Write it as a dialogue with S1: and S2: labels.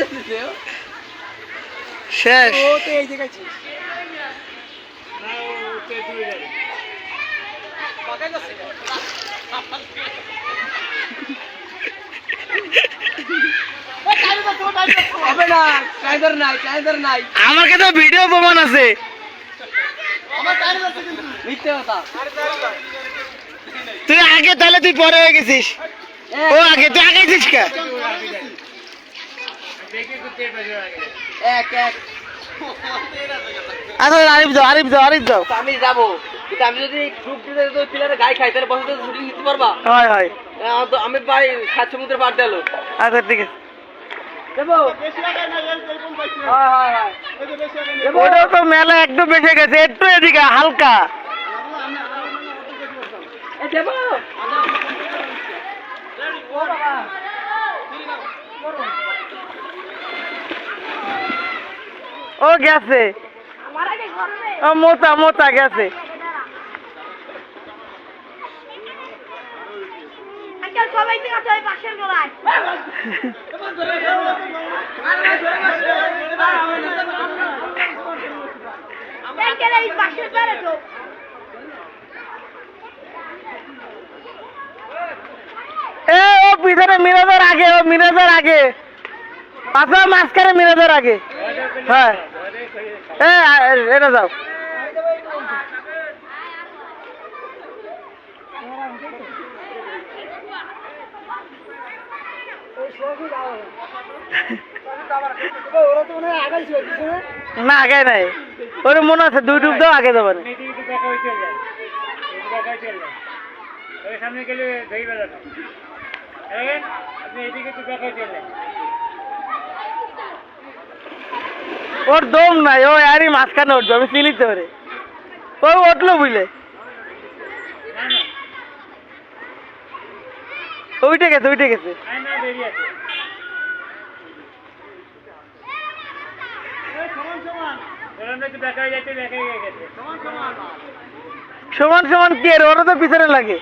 S1: দেখতেছে
S2: শেষ।
S1: ও তো এই জায়গায় ছিল।
S2: আমার কাছে ভিডিও প্রমাণ আছে। তুই আগে তাহলে তুই পরে হয়ে গেছিস। ও আগে তুই আগে গেছিস কে?
S1: এক এক।
S2: আরিফ যাও আরিফ যাও আরিফ যাও
S1: আমি যাব। কিন্তু আমি যদি গ্রুপ দিতে তো প্লেয়ারে গায়ে খাই তাহলে বসে শুটিং নিতে পারবা?
S2: হয় হয়।
S1: আমি পাই সাত সমুদ্রে পার দিলো
S2: আচ্ছা ঠিক আছে।
S1: হয় হয় হয়।
S2: ওটাও তো মেলা একটু বেশি গেছে একটু এদিকে হালকা।
S1: দেবো
S2: ও গেছে। ও মোটা মোটা গেছে।
S3: তো।
S2: এ ও পিছনে মিরাজের আগে ও মিরাজের আগে। আপনার মাঝখানে মিরাজের আগে। হ্যাঁ। এটা যাও। না আগে নাই। ওর মনে আছে, দুই ডুব দাও, আগে দেবেন
S4: সামনে গেলে আপনি এদিকে একটু দেখাই চললেন
S2: ওর দম নাই ও আরই মাঝখানে উঠবে, আমি চিনিতে পারে ও উঠল বুঝলে? উঠে গেছে উঠে গেছে। সমান সমান কি ওরা তো পিছনে লাগে।